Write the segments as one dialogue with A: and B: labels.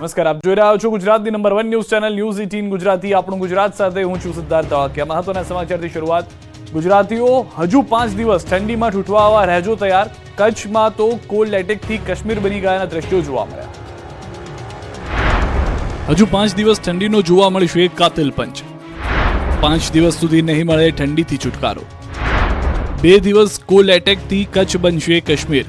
A: નમસ્કાર, આપ જોઈ રહ્યા છો ગુજરાતની number one news channel news eighteen Gujarati. આપણું ગુજરાત સાથે હું છું સિદ્ધાર્થ તળાકિયા મહત્વના સમાચારથી શરૂઆત ગુજરાતીઓ હજુ પાંચ દિવસ ઠંડીમાં ઠૂઠવાવા રહેજો તૈયાર. કચ્છમાં તો કોલ્ડ એટેકથી કાશ્મીર બની ગયાના દ્રશ્યો જોવા મળ્યા. હજુ પાંચ દિવસ ઠંડીનો જોવા મળશે કાતિલ પંચ. પાંચ દિવસ સુધી નહીં મળે ઠંડીથી છુટકારો. બે દિવસ કોલ્ડ એટેકથી કચ્છ બનશે કાશ્મીર.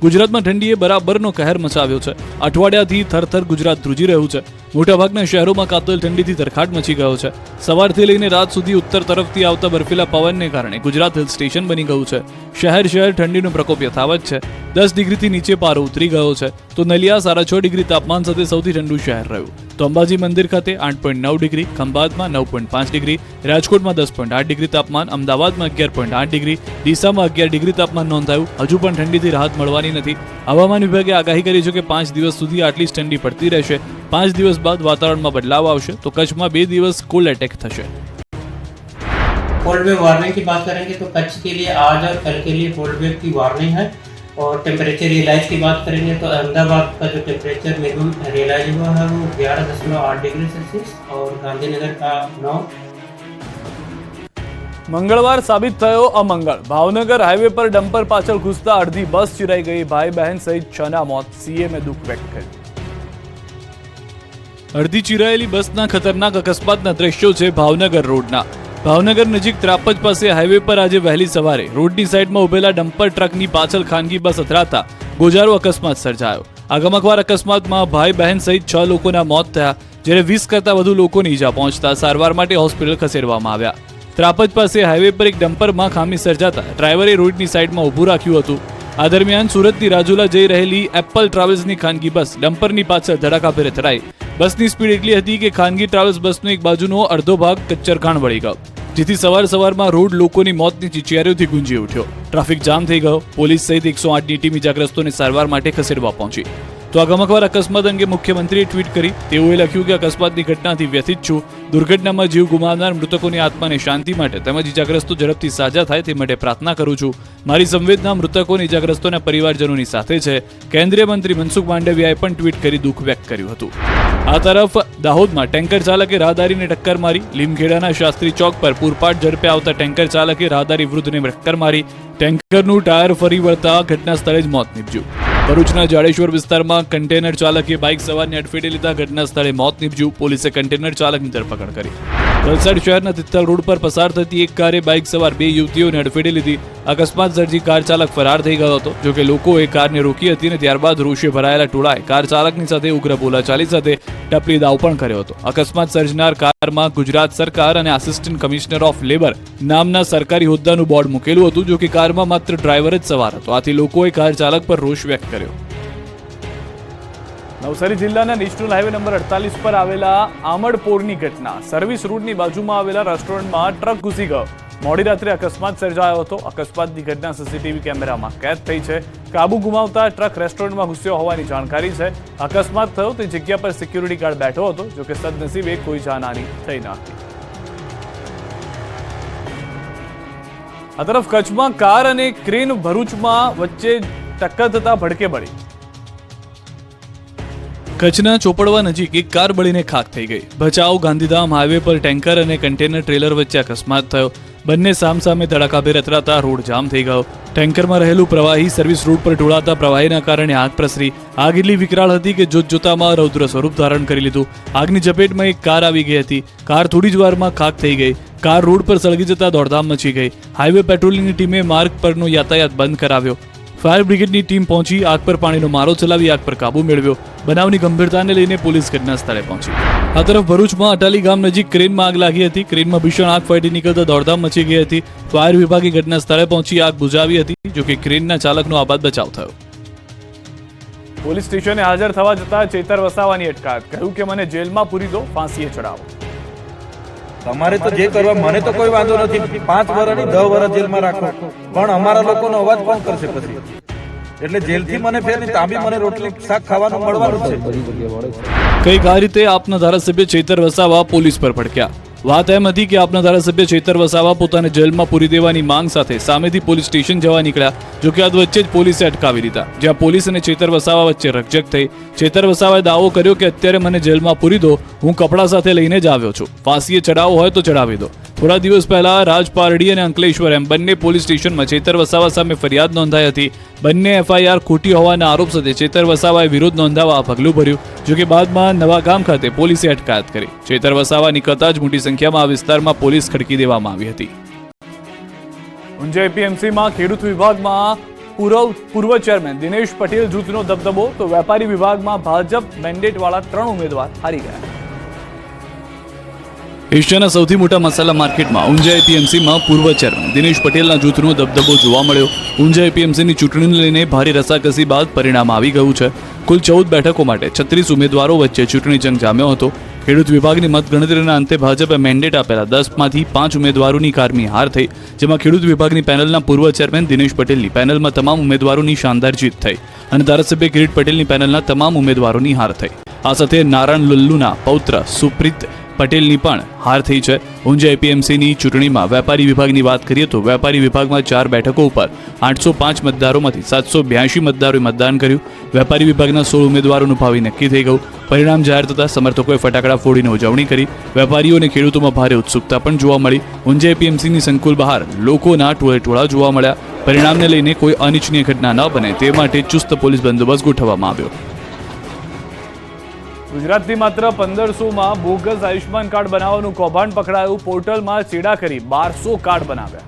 A: ગુજરાતમાં ઠંડીએ બરાબરનો કહેર મચાવ્યો છે. અઠવાડિયાથી થરથર ગુજરાત ધ્રુજી રહ્યું છે. મોટાભાગના શહેરોમાં કાતલ ઠંડીથી તરખાટ મચી ગયો છે. સવારથી લઈને રાત સુધી ઉત્તર તરફથી આવતા બર્ફીલા પવનને કારણે ગુજરાત હિલ સ્ટેશન બની ગયું છે. શહેર શહેર ઠંડીનો પ્રકોપ યથાવત છે. દસ ડિગ્રીથી નીચે પારો ઉતરી ગયો છે. તો નલિયા સાડા છ ડિગ્રી તાપમાન સાથે સૌથી ઠંડુ શહેર રહ્યું. તો અંબાજી મંદિર ખાતે આઠ પોઈન્ટ નવ ડિગ્રી, ખંભાતમાં નવ પોઈન્ટ પાંચ ડિગ્રી, રાજકોટમાં દસ પોઈન્ટ આઠ ડિગ્રી તાપમાન, અમદાવાદમાં અગિયાર પોઈન્ટ આઠ ડિગ્રી, ડીસામાં અગિયાર ડિગ્રી તાપમાન નોંધાયું. હજુ પણ ઠંડીથી રાહત મળવાની નથી. હવામાન વિભાગે આગાહી કરી છે કે પાંચ દિવસ સુધી આટલી જ ઠંડી પડતી રહેશે. પાંચ દિવસ બાદ વાતાવરણમાં બદલાવ આવશે તો કચ્છમાં બે દિવસ કોલ્ડ એટેક થશે
B: कोल्ड वेव वार्निंग की बात करेंगे तो कच्छ के लिए आज और कल के लिए कोल्ड वेव की वार्निंग है और टेम्परेचर रियलाइज की बात करेंगे तो अहमदाबाद का जो टेम्परेचर मिनिमम रियलाइज हुआ है वो ग्यारह दशमलव आठ डिग्री सेल्सियस और गांधीनगर का नौ
A: મંગળવાર સાબિત થયો અમંગળ ભાવનગર હાઈવે પર ડમ્પર પાછળ ઘૂસતા અડધી બસ ચિરાઈ ગઈ ભાઈ બહેન સહિત છ ના મોત સીએમએ દુઃખ વ્યક્ત કર્યું અડધી ચિરાયેલી બસના ખતરનાક અકસ્માતના દ્રશ્યો છે ભાવનગર રોડના. ભાવનગર નજીક ત્રાપજ પાસે હાઈવે પર આજે વહેલી સવારે રોડની સાઈડમાં ઉભેલા ડમ્પર ટ્રકની પાછળ ખાનગી બસ અથડાતા ગોજારો અકસ્માત સર્જાયો. આગમકવાર અકસ્માતમાં ભાઈ બહેન સહિત છ લોકોના મોત થયા, જ્યારે વીસ કરતા વધુ લોકોને ઈજા પહોંચતા સારવાર માટે હોસ્પિટલ ખસેડવામાં આવ્યા. ત્રાપજ પાસે હાઈવે પર એક ડમ્પરમાં ખામી સર્જાતા ડ્રાઈવરે રોડની સાઈડમાં ઊભું રાખ્યું હતું. આ દરમિયાન સુરતથી રાજુલા જઈ રહેલી એપલ ટ્રાવેલ્સની ખાનગી બસ ડમ્પરની પાછળ ધડાકાભેર થરાઈ બસની સ્પીડ એટલી હતી કે ખાનગી ટ્રાવેલ્સ બસનો એક બાજુનો અડધો ભાગ કચ્ચરખાણ વળી ગયો, જેથી સવાર સવારમાં રોડ લોકોની મોતની ચિચિયારીઓથી ગુંજી ઉઠ્યો. ટ્રાફિક જામ થઈ ગયો, પોલીસ સહિત એકસો આઠની ટીમ ઇજાગ્રસ્તોને સારવાર માટે ખસેડવા પહોંચી. તો આ ગમકવાર અકસ્માત અંગે મુખ્યમંત્રીએ ટ્વીટ કરી. તેઓએ લખ્યું કે અકસ્માતની ઘટનાથી વ્યથિત છું. દુર્ઘટનામાં જીવ ગુમાવનાર મૃતકોની આત્માની શાંતિ માટે તેમજ ઇજાગ્રસ્તો ઝડપથી સાજા થાય તે માટે પ્રાર્થના કરું છું. મારી સંવેદના મૃતકોની ઇજાગ્રસ્તોના પરિવારજનોની સાથે છે. કેન્દ્રીય મંત્રી મનસુખ માંડવિયાએ પણ ટ્વીટ કરી દુઃખ વ્યક્ત કર્યું હતું. આ તરફ દાહોદમાં ટેન્કર ચાલકે રાહદારીને ટક્કર મારી. લીમખેડાના શાસ્ત્રી ચોક પર પૂરપાટ ઝડપે આવતા ટેન્કર ચાલકે રાહદારી વૃદ્ધને ટક્કર મારી. ટેન્કરનું ટાયર ફરી વળતા ઘટના સ્થળે જ મોત નીપજ્યું. ભરૂચના જાડેશ્વર વિસ્તારમાં કન્ટેનર ચાલકે બાઇક સવારને અડફેટે લીધા ઘટના સ્થળે મોત નીપજ્યું. પોલીસે કન્ટેનર ચાલકની ધરપકડ કરી. વલસાડ શહેરના તિથલ રોડ પર પસાર થતી એક કારે બાઇક સવાર બે યુવતીઓને અડફેટે લીધી. અકસ્માત સર્જી કાર ચાલક ફરાર થઈ ગયો હતો. જોકે લોકોએ કારને રોકી હતી અને ત્યારબાદ રોષે ભરાયેલા ટોળાએ કાર ચાલકની સાથે ઉગ્ર બોલાચાલી સાથે ટપલી દાવ પણ કર્યો હતો. અકસ્માત સર્જનાર કારમાં ગુજરાત સરકાર અને આસિસ્ટન્ટ કમિશનર ઓફ લેબર નામના સરકારી હોદ્દાનું બોર્ડ મૂકેલું હતું, જોકે કારમાં માત્ર ડ્રાઈવર જ સવાર હતો. આથી લોકોએ કાર ચાલક પર રોષ વ્યક્ત કર્યો. નવસારી જિલ્લાના નેશનલ હાઈવે નંબર અડતાલીસ પર આવેલા આમડપોરની ઘટના. સર્વિસ રૂટની બાજુમાં આવેલા રેસ્ટોરન્ટમાં ટ્રક ઘૂસી ગયો. મોડી રાત્રે અકસ્માત સર્જાયો હતો. અકસ્માતની ઘટના સીસીટીવી કેમેરામાં કેદ થઈ છે. કાબુ ગુમાવતા ટ્રક રેસ્ટોરન્ટમાં ઘૂસ્યો હોવાની જાણકારી છે. અકસ્માત થયો તે જગ્યા પર સિક્યુરિટી ગાર્ડ બેઠો હતો જોકે સદનસીબે કોઈ જાનહાની થઈ ન હતી. આ તરફ કચ્છમાં કાર અને ક્રેન ભરૂચમાં વચ્ચે ટક્કર થતા ભડકે બળી. કચ્છના ચોપડવા નજીક એક કાર બળીને ખાક થઈ ગઈ. ભચાઉ, ગાંધીધામ હાઈવે પર ટેન્કર અને કન્ટેનર ટ્રેલર વચ્ચે અકસ્માત થયો. બંને સામસામે ધડાકાભેર અથડાતા રોડ જામ થઈ ગયો. ટેન્કરમાં રહેલું પ્રવાહી સર્વિસ રોડ પર ઢોળાતા પ્રવાહીના કારણે આગ પ્રસરી. આગ એટલી વિકરાળ હતી કે જોત જોતામાં રૌદ્ર સ્વરૂપ ધારણ કરી લીધું. આગની ઝપેટમાં એક કાર આવી ગઈ હતી. કાર થોડી જ વારમાં ખાક થઈ ગઈ. કાર રોડ પર સળગી જતા દોડધામ મચી ગઈ. હાઈવે પેટ્રોલિંગની ટીમે માર્ગ પરનો યાતાયાત બંધ કરાવ્યો. ફાયર બ્રિગેડની ટીમ પહોંચી, આગ પર પાણીનો મારો ચલાવી, આગ પર કાબુ મેળવ્યો. બનાવની ગંભીરતાને લઈને પોલીસ ઘટના પહોંચી. આ તરફ ભરૂચમાં અટાલી ગામ નજીક ક્રેનમાં આગ લાગી હતી. ક્રેનમાં ભીષણ આગ ફાટી નીકળતા દોડધામ મચી ગઈ હતી. ફાયર વિભાગે ઘટના સ્થળે પહોંચી આગ બુઝાવી હતી, જોકે ક્રેનના ચાલકનો આબાદ બચાવ થયો. પોલીસ સ્ટેશને હાજર થવા જતા ચેતર વસાવાની અટકાયત. કહ્યું કે મને જેલમાં પૂરી દો, ફાંસીએ ચડાવો
C: તમારે તો જે કરવા, મને તો કોઈ વાંધો નથી. પાંચ વર્ષની દસ વર્ષ જેલમાં રાખો. પણ અમારા લોકોનો અવાજ કોણ કરશે પછી? એટલે જેલથી મને મને રોટલી, શાક ખાવાનું મળવાનું છે.
A: કંઈક આ રીતે આપના ધારાસભ્ય ચેતર વસાવા પોલીસ પર ભડક્યા વાત એમ હતી કે આપના ધારાસભ્ય ચેતર વસાવા પોતાને જેલમાં પૂરી દેવાની માંગ સાથે સામેથી પોલીસ સ્ટેશન જવા નીકળ્યા, જો કે વચ્ચે જ પોલીસે અટકાવી દીધા. જ્યાં પોલીસ અને ચેતર વસાવા વચ્ચે રકઝક થઈ. ચેતર વસાવાએ દાવો કર્યો કે અત્યારે મને જેલમાં પૂરી દો, હું કપડાં સાથે લઈને જ આવ્યો છું. ફાંસીએ ચડાવો હોય તો ચડાવી દો. થોડા દિવસ પહેલા રાજ પારડી અને અંકલેશ્વર એમ બંને પોલીસ સ્ટેશનમાં ચેતર વસાવા સામે ફરિયાદ નોંધાઈ હતી. બંને એફઆઈઆર ખોટી હોવાના આરોપ સાથે ચેતર વસાવાએ વિરોધ નોંધાવવા પગલું ભર્યું, જો કે બાદમાં નવા ગામ ખાતે પોલીસે અટકાયત કરી. ચેતર વસાવા નીકળતા જ મોટી સંખ્યામાં આ વિસ્તારમાં પોલીસ ખડકી દેવામાં આવી હતી. ઊંઝા એપીએમસીમાં ખેડૂત વિભાગમાં પૂર્વ પૂર્વ ચેરમેન દિનેશ પટેલ જૂથનો દબદબો, તો વેપારી વિભાગમાં ભાજપ મેન્ડેટવાળા ત્રણ ઉમેદવાર હારી ગયા. એશિયાના સૌથી મોટા મસાલા માર્કેટમાં ઊંઝા એપીએમસીમાં પૂર્વ ચેરમેન દિનેશ પટેલના જૂથનો દબદબો જોવા મળ્યો. ઊંઝા એપીએમસીની ચૂંટણીને લઈને ભારે રસાકસી બાદ પરિણામ આવી ગયું છે. કુલ ચૌદ બેઠકો માટે છત્રીસ ઉમેદવારો વચ્ચે ચૂંટણી જંગ જામ્યો હતો. ખેડૂત વિભાગની મતગણતરીના અંતે ભાજપે મેન્ડેટ આપેલા દસમાંથી પાંચ ઉમેદવારોની કારમી હાર થઈ, જેમાં ખેડૂત વિભાગની પેનલના પૂર્વ ચેરમેન દિનેશ પટેલની પેનલમાં તમામ ઉમેદવારોની શાનદાર જીત થઈ અને ધારાસભ્ય કિરીટ પટેલની પેનલના તમામ ઉમેદવારોની હાર થઈ. આ સાથે નારાયણ લુલ્લુના પૌત્ર સુપ્રીત પટેલની પણ હાર થઈ છે. ઊંઝા એપીએમસીની ચૂંટણીમાં વેપારી વિભાગની વાત કરીએ તો વેપારી વિભાગમાં ચાર બેઠકો ઉપર આઠસો પાંચ મતદારોમાંથી સાતસો બ્યાસી મતદારોએ મતદાન કર્યું. વેપારી વિભાગના સોળ ઉમેદવારોનું ભાવિ નક્કી થઈ ગયું. પરિણામ જાહેર થતાં સમર્થકોએ ફટાકડા ફોડીને ઉજવણી કરી. વેપારીઓ અને ખેડૂતોમાં ભારે ઉત્સુકતા પણ જોવા મળી. ઊંઝા એપીએમસીની સંકુલ બહાર લોકોના ટોળે ટોળા જોવા મળ્યા. પરિણામને લઈને કોઈ અનિચ્છનીય ઘટના ન બને તે માટે ચુસ્ત પોલીસ બંદોબસ્ત ગોઠવવામાં આવ્યો. ગુજરાતથી માત્ર પંદરસોમાં બોગસ આયુષ્માન કાર્ડ બનાવવાનું કૌભાંડ પકડાયું. પોર્ટલમાં ચેડા કરી બારસો કાર્ડ બનાવ્યા.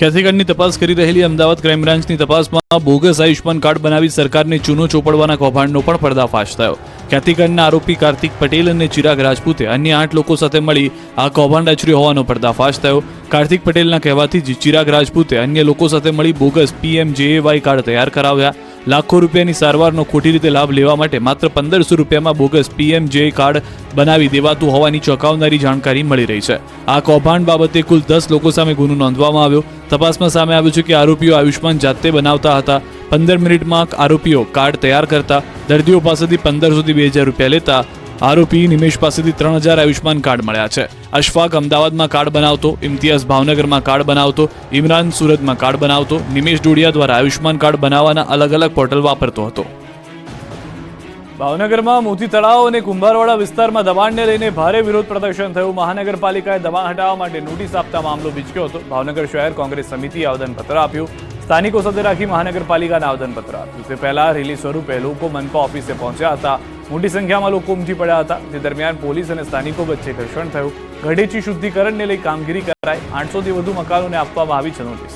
A: ખ્યાતિગઢની તપાસ કરી રહેલી અમદાવાદ ક્રાઇમ બ્રાન્ચની તપાસમાં બોગસ આયુષ્માન કાર્ડ બનાવી સરકારને ચૂનો ચોપડવાના કૌભાંડનો પણ પર્દાફાશ થયો. ખ્યાતિગઢના આરોપી કાર્તિક પટેલ અને ચિરાગ રાજપૂતે અન્ય આઠ લોકો સાથે મળી આ કૌભાંડ આચર્યો હોવાનો પર્દાફાશ થયો. કાર્તિક પટેલના કહેવાથી જ ચિરાગ રાજપૂતે અન્ય લોકો સાથે મળી બોગસ પીએમજેએવાય કાર્ડ તૈયાર કરાવ્યા. લાખો રૂપિયાની સારવારનો ખોટી રીતે લાભ લેવા માટે માત્ર પંદરસો રૂપિયામાં બોગસ પીએમજે કાર્ડ બનાવી દેવાતું હોવાની ચોંકાવનારી જાણકારી મળી રહી છે. આ કૌભાંડ બાબતે કુલ દસ લોકો સામે ગુનો નોંધવામાં આવ્યો. તપાસમાં સામે આવ્યું છે કે આરોપીઓ આયુષ્માન જાતે બનાવતા હતા. પંદર મિનિટમાં આરોપીઓ કાર્ડ તૈયાર કરતા. દર્દીઓ પાસેથી પંદરસોથી બે હજાર રૂપિયા લેતા. આરોપી નિમેશ પાસેથી ત્રણ હજાર આયુષ્માન કાર્ડ મળ્યા છે. અશફાક અમદાવાદમાં કાર્ડ બનાવતો, ઇમ્તિયાઝ ભાવનગરમાં કાર્ડ બનાવતો, ઇમરાન સુરતમાં કાર્ડ બનાવતો, નિમેશ ડોડિયા દ્વારા આયુષ્માન કાર્ડ બનાવવાના અલગ અલગ પોર્ટલ વાપરતો હતો. ભાવનગરમાં મોતી તળાવ અને કુંભારવાડા વિસ્તારમાં દબાણને લઈને ભારે વિરોધ પ્રદર્શન થયું. મહાનગરપાલિકાએ દબાણ હટાવવા માટે નોટિસ આપતા મામલો વિચક્યો હતો. ભાવનગર શહેર કોંગ્રેસ સમિતિએ આવેદનપત્ર આપ્યું. સ્થાનિકો સાથે રાખી મહાનગરપાલિકાને આવેદનપત્ર આપ્યું. તે પહેલા રેલી સ્વરૂપે લોકો મનપા ઓફિસે પહોંચ્યા હતા. મોટી સંખ્યામાં લોકો ઉમટી પડ્યા હતા. તે દરમિયાન પોલીસ અને સ્થાનિકો વચ્ચે ઘર્ષણ થયું. ગઢેચી શુદ્ધિકરણને લઈ કામગીરી કરાઈ. આઠસોથી વધુ મકાનોને આપવામાં આવી છે નોટિસ.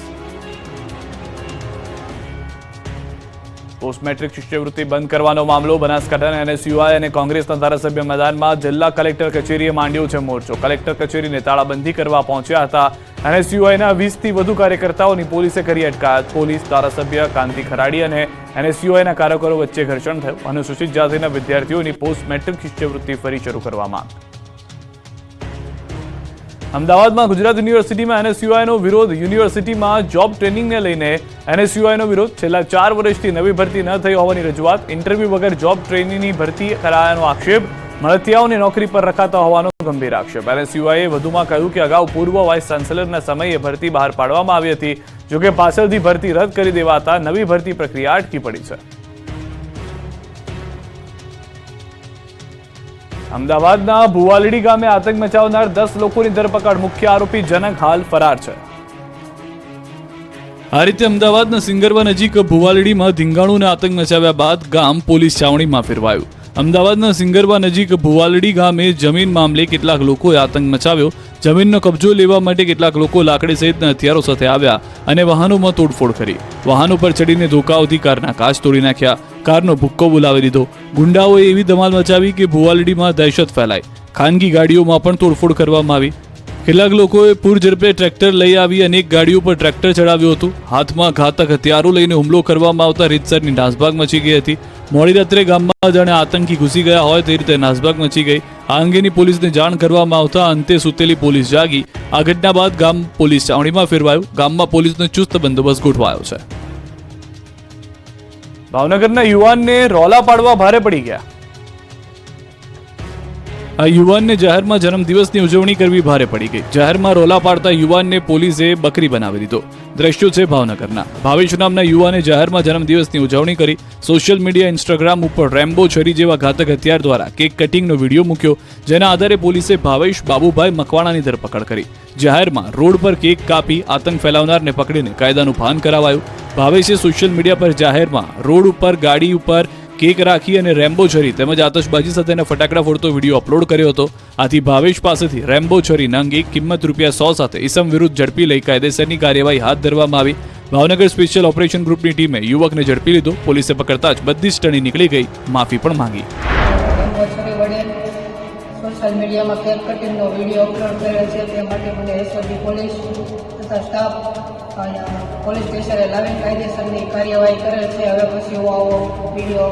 A: પોસ્ટ મેટ્રિક શિષ્યવૃત્તિ બંધ કરવાનો મામલો બનાસકાંઠાના એનએસયુઆઈ અને કોંગ્રેસના ધારાસભ્ય મેદાનમાં જિલ્લા કલેક્ટર કચેરીએ માંડ્યો છે મોરચો. કલેક્ટર કચેરીને તાળાબંધી કરવા પહોંચ્યા હતા. એનએસયુઆઈના વીસથી વધુ કાર્યકર્તાઓની પોલીસે કરી અટકાયત. પોલીસ, ધારાસભ્ય, કાંતિ ખરાડી અને એનએસયુઆઈના કાર્યકરો વચ્ચે ઘર્ષણ થયું. અનુસૂચિત જાતિના વિદ્યાર્થીઓની પોસ્ટ મેટ્રિક શિષ્યવૃત્તિ ફરી શરૂ કરવા માંગ. અમદાવાદમાં ગુજરાત યુનિવર્સિટીમાં એનએસયુઆઈનો વિરોધ. યુનિવર્સિટીમાં જોબ ટ્રેનિંગને લઈને એનએસયુઆઈનો વિરોધ. છેલ્લા ચાર વર્ષથી નવી ભરતી ન થઈ હોવાની રજૂઆત. ઇન્ટરવ્યુ વગર જોબ ટ્રેનિંગની ભરતી કરાયાનો આક્ષેપ. મળતિયાઓને નોકરી પર રખાતા હોવાનો ગંભીર આક્ષેપ. એનએસયુઆઈએ વધુમાં કહ્યું કે અગાઉ પૂર્વ વાઇસ ચાન્સેલરના સમયે ભરતી બહાર પાડવામાં આવી હતી. જોકે પાછળથી ભરતી રદ કરી દેવાતા નવી ભરતી પ્રક્રિયા અટકી પડી છે. અમદાવાદના ભુવાલડી ગામે આતંક મચાવનાર દસ લોકોની ધરપકડ. મુખ્ય આરોપી જનક હાલ ફરાર છે. આ રીતે અમદાવાદના સિંગરવા નજીક ભુવાલડીમાં ધીંગાણુને આતંક મચાવ્યા બાદ ગામ પોલીસ છાવણીમાં ફેરવાયું. અમદાવાદના સિંગરવા નજીક ભુવાલડી ગામે જમીન મામલે કેટલાક લોકોએ આતંક મચાવ્યો જમીનનો કબજો લેવા માટે કેટલાક લોકો લાકડી સહિતના હથિયારો સાથે આવ્યા અને વાહનોમાં તોડફોડ કરી. વાહનો ઉપર ચડીને ધોકાઓથી કારના કાચ તોડી નાખ્યા. કારનો ભુક્કો બોલાવી દીધો ગુંડાઓએ એવી ધમાલ મચાવી કે ભુવાલડીમાં દહેશત ફેલાઈ. ખાનગી ગાડીઓમાં પણ તોડફોડ કરવામાં આવી. કેટલાક લોકોએ પૂર ઝડપે ટ્રેક્ટર લઈ આવી અનેક ગાડીઓ પર ટ્રેક્ટર ચડાવ્યું હતું. હાથમાં ઘાતક હથિયારો લઈને હુમલો કરવામાં આવતા રીતસરની નાસભાગ મચી ગઈ હતી. મોડી રાત્રે ગામમાં જાણે આતંકી ઘૂસી ગયા હોય તે રીતે નાસભાગ મચી ગઈ. આ અંગેની પોલીસને જાણ કરવામાં આવતા અંતે સૂતેલી પોલીસ જાગી. આ ઘટના બાદ ગામ પોલીસ છાવણીમાં ફેરવાયું. ગામમાં પોલીસનો ચુસ્ત બંદોબસ્ત ગોઠવાયો છે. ભાવનગરના યુવાનને રોલા પાડવા ભારે પડી ગયા. આ યુવાનને જાહેરમાં જન્મદિવસની ઉજવણી કરવી ભારે પડી ગઈ. જાહેરમાં રોલા પાડતા યુવાનને પોલીસે બકરી બનાવી દીધો. દ્રશ્યો છે ભાવનગરના. ભાવેશ નામના યુવાને જાહેરમાં જન્મદિવસની ઉજવણી કરી સોશિયલ મીડિયા, ઇન્સ્ટાગ્રામ ઉપર રેમ્બો છરી જેવા ઘાતક હથિયાર દ્વારા કેક કટિંગનો વીડિયો મૂક્યો, જેના આધારે પોલીસે ભાવેશ બાબુભાઈ મકવાણાની ધરપકડ કરી. જાહેરમાં રોડ પર કેક કાપી આતંક ફેલાવનારને પકડીને કાયદાનું ભાન કરાવાયું. ભાવેશે સોશિયલ મીડિયા પર જાહેરમાં રોડ ઉપર, ગાડી ઉપર કેક રાખી અને રેમ્બો છરી તેમજ આતશબાજી સાથેના ફટાકડા ફોડતો વીડિયો અપલોડ કર્યો હતો. આથી ભાવેશ પાસેથી રેમ્બો છરી નંગ કિંમત રૂપિયા સો સાથે ઇસમ વિરુદ્ધ ઝડપી લઈ કાયદેસરની કાર્યવાહી હાથ ધરવામાં આવી. ભાવનગર સ્પેશિયલ ઓપરેશન ગ્રુપની ટીમે યુવકને ઝડપી લીધો. પોલીસે પકડતા જ બધી જ ટણી નીકળી ગઈ. માફી પણ માંગી.
D: સોશિયલ મીડિયામાં કેક કટિંગનો વીડિયો અપલોડ કર્યો છે. તે માટે મને એસઓજી પોલીસ તથા સ્ટાફ પોલીસ સ્ટેશને લાવીને કાયદેસરની કાર્યવાહી કરેલ છે. હવે પછી હું આવો વીડિયો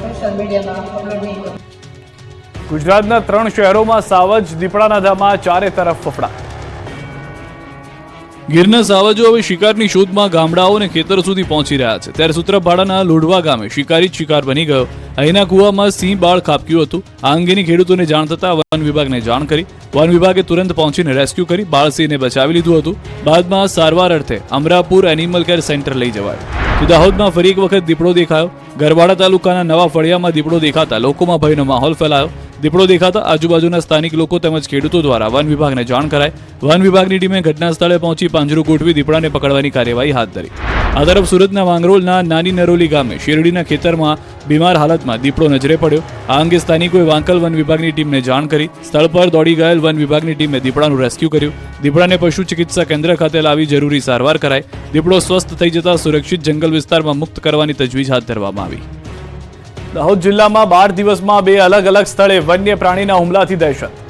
D: સોશિયલ મીડિયામાં અપલોડ નહીં કરું.
A: ગુજરાતના ત્રણ શહેરોમાં સાવજ દીપડાના ધામમાં ચારે તરફ ફફડા ગીરના સાવજો હવે શિકારની શોધમાં ગામડાઓ અને ખેતરો સુધી પહોંચી રહ્યા છે. ત્યારે સૂત્રપાડાના લોઢવા ગામે શિકારી જ શિકાર બની ગયો. અહીંના કુવામાં સિંહ બાળ ખાબક્યું હતું. આ અંગેની ખેડૂતોને જાણ થતાં વન વિભાગને જાણ કરી. વન વિભાગે તુરંત પહોંચીને રેસ્ક્યુ કરી બાળસિંહને બચાવી લીધું હતું. બાદમાં સારવાર અર્થે અમરાપુર એનિમલ કેર સેન્ટર લઈ જવાયો. તો દાહોદમાં ફરી એક વખત દીપડો દેખાયો. ગરવાડા તાલુકાના નવા ફળિયામાં દીપડો દેખાતા લોકોમાં ભયનો માહોલ ફેલાયો. દીપડો દેખાતા આજુબાજુના સ્થાનિક લોકો તેમજ ખેડૂતો દ્વારા વન વિભાગને જાણ કરાય વન વિભાગની ટીમે ઘટના સ્થળે પહોંચી પાંજરું ગોઠવી દીપડાને પકડવાની કાર્યવાહી હાથ ધરી. આ તરફ સુરતના વાંગરોળના નાની નરોલી ગામે શેરડીના ખેતરમાં બીમાર હાલતમાં દીપડો નજરે પડ્યો. આ અંગે સ્થાનિકોએ વાંકલ વન વિભાગની ટીમને જાણ કરી. સ્થળ પર દોડી ગયેલ વન વિભાગની ટીમે દીપડાનું રેસ્ક્યુ કર્યું. દીપડાને પશુ ચિકિત્સા કેન્દ્ર ખાતે લાવી જરૂરી સારવાર કરાઈ. દીપડો સ્વસ્થ થઈ જતા સુરક્ષિત જંગલ વિસ્તારમાં મુક્ત કરવાની તજવીજ હાથ ધરવામાં આવી. દાહોદ જિલ્લામાં બાર દિવસમાં બે અલગ અલગ સ્થળે વન્ય પ્રાણીના હુમલાથી દહેશત.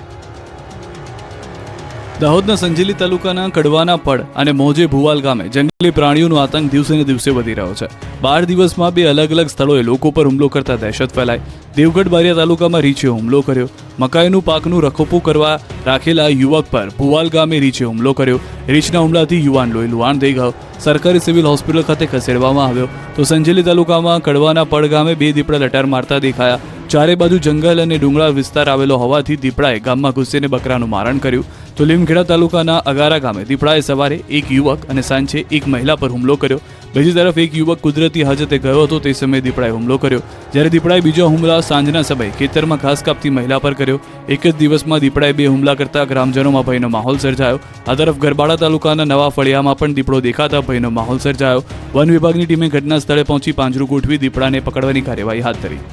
A: દાહોદના સંજેલી તાલુકાના કડવાના પડ અને મોજે ભુવાલ ગામે જંગલી પ્રાણીઓનો આતંક દિવસે ને દિવસે વધી રહ્યો છે. બાર દિવસમાં બે અલગ અલગ સ્થળોએ લોકો પર હુમલો કરતા દહેશત ફેલાઈ. દેવગઢ બારિયા તાલુકામાં રીછે હુમલો કર્યો. મકાઈનું પાકનું રખોપું કરવા રાખેલા યુવક પર ભુવાલ ગામે રીછે હુમલો કર્યો. રીછના હુમલાથી યુવાન લોહી લુહાણ થઈ ગયો. સરકારી સિવિલ હોસ્પિટલ ખાતે ખસેડવામાં આવ્યો. તો સંજેલી તાલુકામાં કડવાના પડ ગામે બે દીપડા લટાર મારતા દેખાયા. ચારે બાજુ જંગલ અને ડુંગળા વિસ્તાર આવેલો હોવાથી દીપડાએ ગામમાં ઘૂસીને બકરાનું મારણ કર્યું. તો લીમખેડા તાલુકાના અગારા ગામે દીપડાએ સવારે એક યુવક અને સાંજે એક મહિલા પર હુમલો કર્યો. બીજી તરફ એક યુવક કુદરતી હાજતે ગયો હતો તે સમયે દીપડાએ હુમલો કર્યો. જ્યારે દીપડાએ બીજો હુમલા સાંજના સમયે ખેતરમાં ઘાસ કાપતી મહિલા પર કર્યો. એક જ દિવસમાં દીપડાએ બે હુમલા કરતા ગ્રામજનોમાં ભયનો માહોલ સર્જાયો. આ તરફ ગરબાડા તાલુકાના નવા ફળિયામાં પણ દીપડો દેખાતા ભયનો માહોલ સર્જાયો. વન વિભાગની ટીમે ઘટના સ્થળે પહોંચી પાંજરું ગોઠવી દીપડાને પકડવાની કાર્યવાહી હાથ ધરી.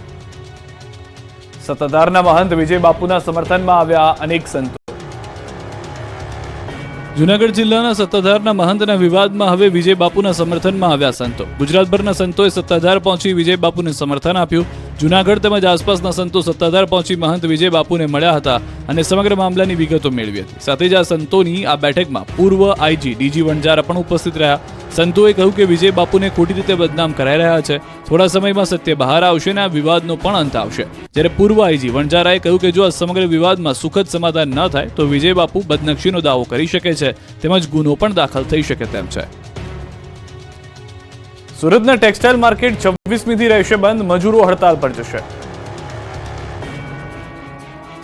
A: સત્તાધારના મહંત વિજય બાપુના સમર્થનમાં આવ્યા અનેક સંતો. જુનાગઢ જિલ્લાના સત્તાધારના મહંતના વિવાદમાં હવે વિજય બાપુના સમર્થનમાં આવ્યા સંતો. ગુજરાતભરના સંતોએ સત્તાધાર પહોંચી વિજય બાપુને સમર્થન આપ્યું. જુનાગઢ તેમજ આસપાસના સંતો સત્તાધાર પહોંચી મહંત વિજય બાપુને મળ્યા હતા અને સમગ્ર મામલાની વિગતો મેળવી હતી. સાથે જ આ સંતોની આ બેઠકમાં પૂર્વ આઈજી ડીજી વણજારા પણ ઉપસ્થિત રહ્યા. સંતોએ કહ્યું કે વિજય બાપુને ખોટી રીતે બદનામ કરાઈ રહ્યા છે. થોડા સમયમાં સત્ય બહાર આવશે અને આ વિવાદનો પણ અંત આવશે. જ્યારે પૂર્વ આઈજી વણજારાએ કહ્યું કે જો આ સમગ્ર વિવાદમાં સુખદ સમાધાન ન થાય, તો વિજય બાપુ બદનક્ષીનો દાવો કરી શકે છે. તેમજ ગુનો પણ દાખલ થઈ શકે તેમ છે. સુરતના ટેક્સટાઇલ માર્કેટ છવ્વીસમીથી રહેશે બંધ, મજૂરો હડતાલ પર જશે.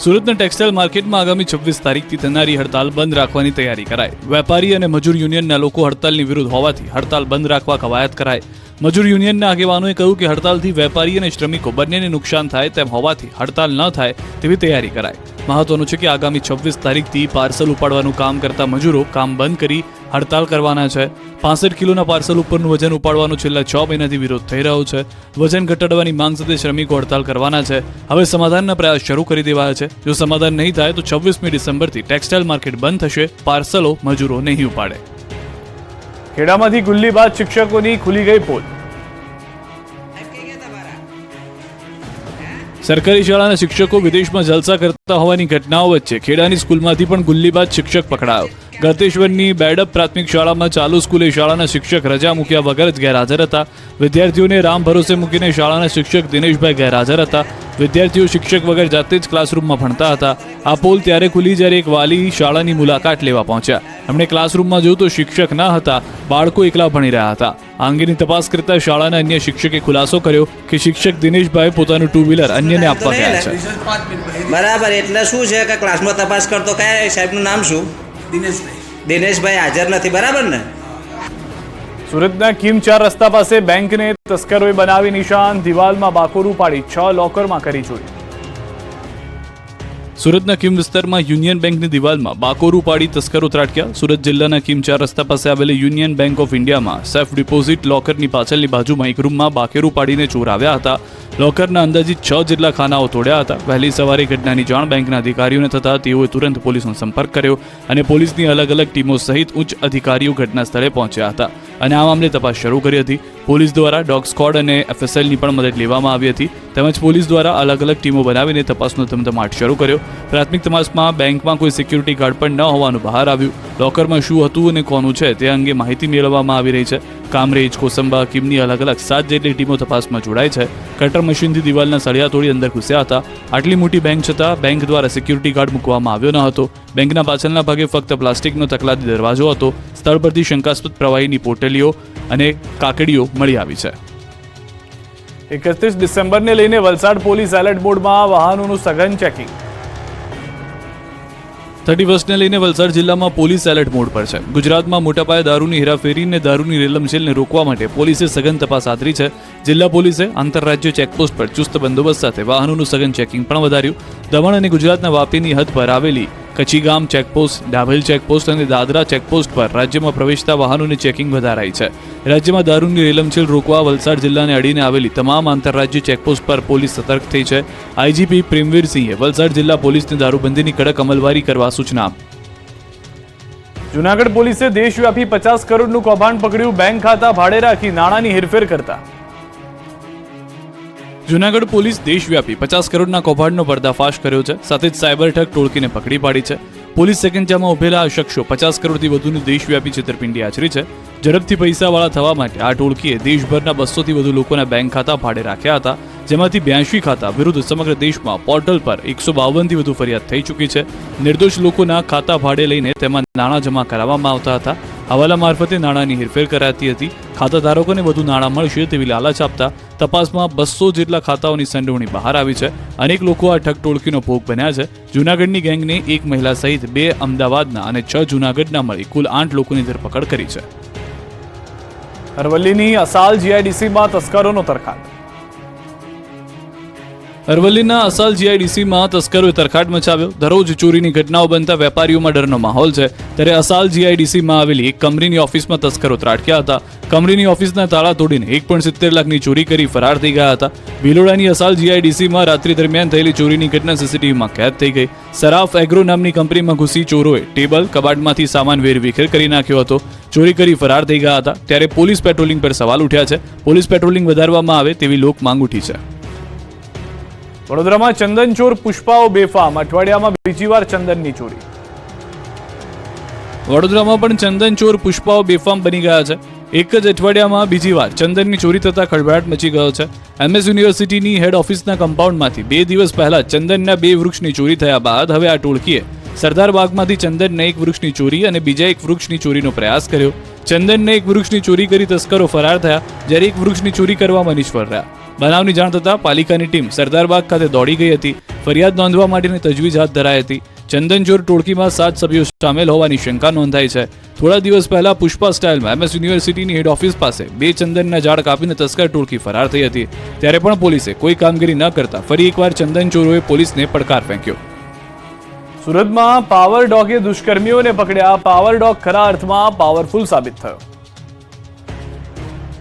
A: સુરતના ટેક્સટાઇલ માર્કેટમાં આગામી છવ્વીસ તારીખથી થનારી હડતાલ બંધ રાખવાની તૈયારી કરાય વેપારી અને મજૂર યુનિયનના લોકો હડતાલની વિરુદ્ધ હોવાથી હડતાલ બંધ રાખવા કવાયત કરાય મજૂર યુનિયનના આગેવાનોએ કહ્યું કે હડતાલથી વેપારી અને શ્રમિકો બંનેને નુકસાન થાય તેમ હોવાથી હડતાલ ન થાય તેવી તૈયારી કરાય મહત્વનું છે કે આગામી છવ્વીસ તારીખથી પાર્સલ ઉપાડવાનું કામ કરતા મજૂરો કામ બંધ કરી હડતાલ કરવાના છે. પાસઠ કિલોના પાર્સલ ઉપરનું વજન ઉપાડવાનો છેલ્લા છ મહિનાથી વિરોધ થઈ રહ્યો છે. વજન ઘટાડવાની માંગ સાથે શ્રમિકો હડતાલ કરવાના છે. હવે સમાધાનના પ્રયાસ શરૂ કરી દેવાયા છે. જો સમાધાન નહીં થાય તો છવ્વીસમી ડિસેમ્બરથી ટેક્સટાઇલ માર્કેટ બંધ થશે. પાર્સલો મજૂરો નહીં ઉપાડે. ખેડામાંથી ગુલ્લી બાદ શિક્ષકોની ખુલી ગઈ પોલ. સરકારી શાળાના શિક્ષકો વિદેશમાં જલસા કરતા હોવાની ઘટનાઓ વચ્ચે ખેડાની સ્કૂલમાંથી પણ ગુલ્લીબાજ શિક્ષક પકડાયો. ગળતેશ્વરની બેડપ પ્રાથમિક શાળામાં ચાલુ સ્કૂલે શાળાના શિક્ષક રજા મૂક્યા વગર જ ગેરહાજર હતા. વિદ્યાર્થીઓને રામ ભરોસે મૂકીને શાળાના શિક્ષક દિનેશભાઈ ગેરહાજર હતા. વિદ્યાર્થીઓ શિક્ષક વગર જાતે જ ક્લાસરૂમમાં ભણતા હતા. આ પોલ ત્યારે ખુલી જ્યારે એક વાલી શાળાની મુલાકાત લેવા પહોંચ્યા. એમણે ક્લાસરૂમમાં જોયું તો શિક્ષક ન હતા, બાળકો એકલા ભણી રહ્યા હતા. આ અંગેની તપાસ કરતા શાળાના અન્ય શિક્ષકે ખુલાસો કર્યો કે શિક્ષક દિનેશભાઈ પોતાનું ટુ વ્હીલર અન્યને આપવા ગયા છે.
E: બરાબર, એટલે શું છે કે ક્લાસમાં તપાસ કરતો કયા સાહેબનું નામ શું?
F: દિનેશભાઈ.
E: દિનેશભાઈ હાજર નથી બરાબર ને?
A: સુરતના કિમ ચાર રસ્તા પાસે બેંકને તસ્કરોએ બનાવી નિશાન દિવાલમાં બાકોરું પાડી છ લોકરમાં કરી ચોરી. સુરતના કિમ વિસ્તારમાં યુનિયન બેંકની દિવાલમાં બાકોરું પાડી તસ્કરો ત્રાટક્યા. સુરત જિલ્લાના કિમ ચાર રસ્તા પાસે આવેલી યુનિયન બેંક ઓફ ઇન્ડિયામાં સેફ ડિપોઝિટ લોકરની પાછળની બાજુમાં એક રૂમમાં બાકેરું પાડીને ચોર આવ્યા હતા. લોકરના અંદાજિત છ જેટલા ખાનાઓ તોડ્યા હતા. વહેલી સવારે ઘટનાની જાણ બેંકના અધિકારીઓને થતા તેઓએ તુરંત પોલીસનો સંપર્ક કર્યો અને પોલીસની અલગ અલગ ટીમો સહિત ઉચ્ચ અધિકારીઓ ઘટના સ્થળે પહોંચ્યા હતા. અને આ મામલે તપાસ શરૂ કરી હતી. પોલીસ દ્વારા ડોગ સ્કોડ અને એફએસએલની પણ મદદ લેવામાં આવી હતી. તેમજ પોલીસ દ્વારા અલગ અલગ ટીમો બનાવીને તપાસનો ધમધમાટ શરૂ કર્યો. પ્રાથમિક તપાસમાં બેંકમાં કોઈ સિક્યુરિટી ગાર્ડ પણ ન હોવાનું બહાર આવ્યું. લોકરમાં શું હતું અને કોનું છે તે અંગે માહિતી મેળવવામાં આવી રહી છે. કામરેજ કોસંબા કિમની અલગ અલગ સાત જેટલી ટીમો તપાસમાં જોડાય છે. કટર મશીનથી દિવાલના સળિયા તોડી અંદર ઘૂસ્યા હતા. આટલી મોટી બેંક છતાં બેંક દ્વારા સિક્યુરિટી ગાર્ડ મૂકવામાં આવ્યો ન હતો. બેંકના પાછળના ભાગે ફક્ત પ્લાસ્ટિકનો તકલાદી દરવાજો હતો. સ્થળ પરથી શંકાસ્પદ પ્રવાહીની પોટલીઓ અને કાકડીઓ મળી આવી છે. એકત્રીસ ડિસેમ્બરને લઈને વલસાડ પોલીસ એલર્ટ બોર્ડમાં વાહનોનું સઘન ચેકિંગ. થર્ટી ફર્સ્ટને લઈને વલસાડ જિલ્લામાં પોલીસ એલર્ટ મોડ પર છે. ગુજરાતમાં મોટા પાયે દારૂની હેરાફેરી અને દારૂની રેલમછેલને રોકવા માટે પોલીસે સઘન તપાસ આદરી છે. જિલ્લા પોલીસે આંતરરાજ્ય ચેકપોસ્ટ પર ચુસ્ત બંદોબસ્ત સાથે વાહનોનું સઘન ચેકિંગ પણ વધાર્યું. દમણ અને ગુજરાતના વાપીની હદ પર આવેલી કચીગામ ચેકપોસ્ટ, ડાભેલ ચેકપોસ્ટ અને દાદરા ચેકપોસ્ટ પર રાજ્યમાં પ્રવેશતા વાહનોની ચેકિંગ વધારાઈ છે. રાજ્યમાં દારૂની રેલમછેલ રોકવા વલસાડ જિલ્લાને અડીને આવેલી તમામ આંતરરાજ્ય ચેકપોસ્ટ પર પોલીસ સતર્ક થઈ છે. આઈજીપી પ્રેમવીરસિંહે વલસાડ જિલ્લા પોલીસને દારૂબંધીની કડક અમલવારી કરવા સૂચના જુનાગઢ પોલીસે દેશવ્યાપી પચાસ કરોડનું કૌભાંડ પકડ્યું, બેંક ખાતા ભાડે રાખી નાણાંની હેરફેર કરતા. જુનાગઢ પોલીસ દેશવ્યાપી પચાસ કરોડના કૌભાંડનો પર્દાફાશ કર્યો છે. સાથે જ સાયબર ઠગ ટોળકીને પકડી પાડી છે. પોલીસ સેકન્ડચામાં ઉભેલા આ શખ્સો પચાસ કરોડથી વધુની દેશવ્યાપી છેતરપિંડી આચરી છે. ઝડપથી પૈસાવાળા થવા માટે આ ટોળકીએ દેશભરના બસોથી વધુ લોકોના બેંક ખાતા ભાડે રાખ્યા હતા. જેમાંથી બ્યાસી ખાતા વિરુદ્ધ સમગ્ર દેશમાં પોર્ટલ પર એકસો બાવનથી વધુ ફરિયાદ થઈ ચૂકી છે. નિર્દોષ લોકોના ખાતા ભાડે લઈને તેમાં નાણાં જમા કરાવવામાં આવતા હતા. હવાલા મારફતે નાણાંની હેરફેર કરાતી હતી. ખાતાધારકોને વધુ નાણાં મળશે તેવી લાલચ આપતા તપાસમાં બસો જેટલા ખાતાઓની સંડોવણી બહાર આવી છે. અનેક લોકો આ ઠગ ટોળકીનો ભોગ બન્યા છે. જૂનાગઢની ગેંગને એક મહિલા સહિત બે અમદાવાદના અને છ જૂનાગઢના મળી કુલ આઠ લોકોની ધરપકડ કરી છે. અરવલ્લીની અસાલ જીઆઈડીસીમાં તસ્કરોનો તરખાટ અરવલ્લીના અસાલ જીઆઈડીસીમાં તસ્કરોએ તરખાટ મચાવ્યો. દરરોજ ચોરીની ઘટનાઓ બનતા વેપારીઓમાં ડરનો માહોલ છે. ત્યારે અસાલ જીઆઈડીસીમાં આવેલી એક કંપનીની ઓફિસમાં તસ્કરો ત્રાટક્યા હતા. કંપનીની ઓફિસના તાળા તોડીને એક પણ સિત્તેર લાખની ચોરી કરી ફરાર થઈ ગયા હતા. ભીલોડાની અસાલ જીઆઈડીસીમાં રાત્રિ દરમિયાન થયેલી ચોરીની ઘટના સીસીટીવીમાં કેદ થઈ ગઈ. સરાફ એગ્રો નામની કંપનીમાં ઘૂસી ચોરોએ ટેબલ, કબાટમાંથી સામાન વેરવિખેર કરી નાખ્યો હતો. ચોરી કરી ફરાર થઈ ગયા હતા. ત્યારે પોલીસ પેટ્રોલિંગ પર સવાલ ઉઠ્યા છે. પોલીસ પેટ્રોલિંગ વધારવામાં આવે તેવી લોક માંગ ઉઠી છે. વડોદરામાં ચંદન પુષ્પાઓ બેફામ, અઠવાડિયામાં બીજી વાર ચંદનની ચોરી. વડોદરામાં પણ ચંદન પુષ્પાઓ બેફામ બની ગયા છે. એક જ અઠવાડિયામાં બીજી વાર ચંદનની ચોરી થતા ખળભળાટ મચી ગયો છે. એમએસ યુનિવર્સિટીની હેડ ઓફિસના કમ્પાઉન્ડમાંથી બે દિવસ પહેલા ચંદનના બે વૃક્ષની ચોરી થયા બાદ હવે આ ટોળકીએ સરદાર બાગમાંથી ચંદનના એક વૃક્ષની ચોરી અને બીજા એક વૃક્ષની ચોરીનો પ્રયાસ કર્યો. ચંદનને એક વૃક્ષની ચોરી કરી તસ્કરો ફરાર થયા. જ્યારે એક વૃક્ષની ચોરી કરવામાં નિષ્ફળ રહ્યા. બનાવની જાણ થતાં પાલિકાની ટીમ સરદારબાગ ખાતે દોડી ગઈ હતી, ફરિયાદ નોંધવા માટેની તજવીજ હાથ ધરાઈ હતી. ચંદનચોર ટોળકીમાં સાત સભ્યો સામેલ હોવાની શંકા નોંધાઈ છે. થોડા દિવસ પહેલા પુષ્પા સ્ટાઇલમાં એમએસ યુનિવર્સિટીની હેડ ઓફિસ પાસે બે ચંદનના ઝાડ કાપીને તસ્કર ટોળકી ફરાર થઈ હતી. ત્યારે પણ પોલીસે કોઈ કામગીરી ન કરતા ફરી એકવાર ચંદન ચોરોએ પોલીસને પડકાર ફેંક્યો. સુરતમાં પાવર ડોગે દુષ્કર્મીઓને પકડ્યા. પાવર ડોગ ખરા અર્થમાં પાવરફુલ સાબિત થયો.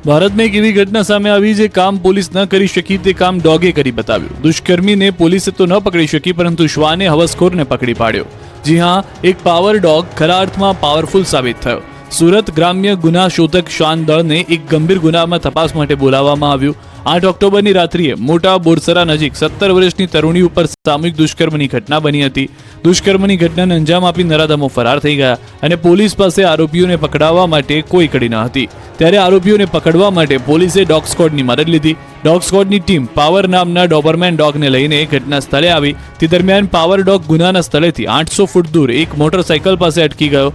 A: ભારતમાં એક એવી ઘટના સામે આવી જે કામ પોલીસ ન કરી શકી, તે કામ ડોગે કરી બતાવ્યું. દુષ્કર્મીને પોલીસે તો ન પકડી શકી, પરંતુ શ્વાને હવસખોરને પકડી પાડ્યો. જી હા, એક પાવર ડોગ ખરા અર્થમાં પાવરફુલ સાબિત થયો. સુરત ગ્રામ્ય ગુના શોધક શાન દળને એક ગંભીર ગુનામાં તપાસ માટે બોલાવવામાં આવ્યું. આઠ ઓક્ટોબરની રાત્રિએ મોટા બોરસરા નજીક સત્તર વર્ષની તરુણી ઉપર સામૂહિક દુષ્કર્મની ઘટના બની હતી. દુષ્કર્મની ઘટનાને અંજામ આપી નરાધમો ફરાર થઈ ગયા અને પોલીસ પાસે આરોપીઓને પકડાવવા માટે કોઈ કડી ન હતી. ત્યારે આરોપીઓને પકડવા માટે પોલીસે ડોગ સ્કોડની મદદ લીધી. ડોગ સ્કોડની ટીમ પાવર નામના ડોબરમેન ડોગને લઈને ઘટના સ્થળે આવી. તે દરમિયાન પાવર ડોગ ગુનાના સ્થળેથી આઠસો ફૂટ દૂર એક મોટરસાયકલ પાસે અટકી ગયો.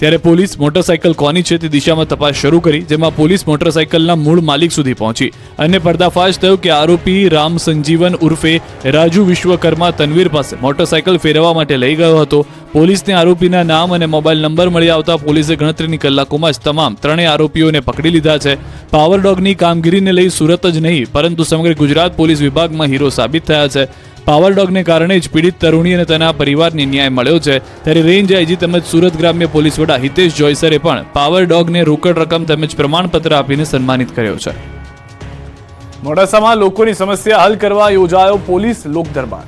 A: ત્યારે પોલીસ મોટરસાયકલ કોની છે તે દિશામાં તપાસ શરૂ કરી, જેમાં પોલીસ મોટરસાયકલના મૂળ માલિક સુધી પહોંચી અને પર્દાફાશ થયો કે આરોપી રામ સંજીવન ઉર્ફે રાજુ વિશ્વકર્મા તનવીર પાસે મોટરસાયકલ ફેરવવા માટે લઈ ગયો હતો. પોલીસને આરોપીના નામ અને મોબાઈલ નંબર મળી આવતા પોલીસે ગણતરીની કલાકોમાં જ તમામ ત્રણેય આરોપીઓને પકડી લીધા છે. પાવર ડોગની કામગીરીને લઈ સુરત જ નહીં, પરંતુ સમગ્ર ગુજરાત પોલીસ વિભાગમાં હીરો સાબિત થયા છે. પાવર ડોગને કારણે જ પીડિત તરુણી અને તેના પરિવારને ન્યાય મળ્યો છે. ત્યારે રેન્જ આઈજી તેમજ સુરત ગ્રામ્ય પોલીસ વડા હિતેશ જોયસરે પણ પાવર ડોગને રોકડ રકમ તેમજ પ્રમાણપત્ર આપીને સન્માનિત કર્યો છે. મોડાસામાં લોકોની સમસ્યા હલ કરવા યોજાયો પોલીસ લોક દરબાર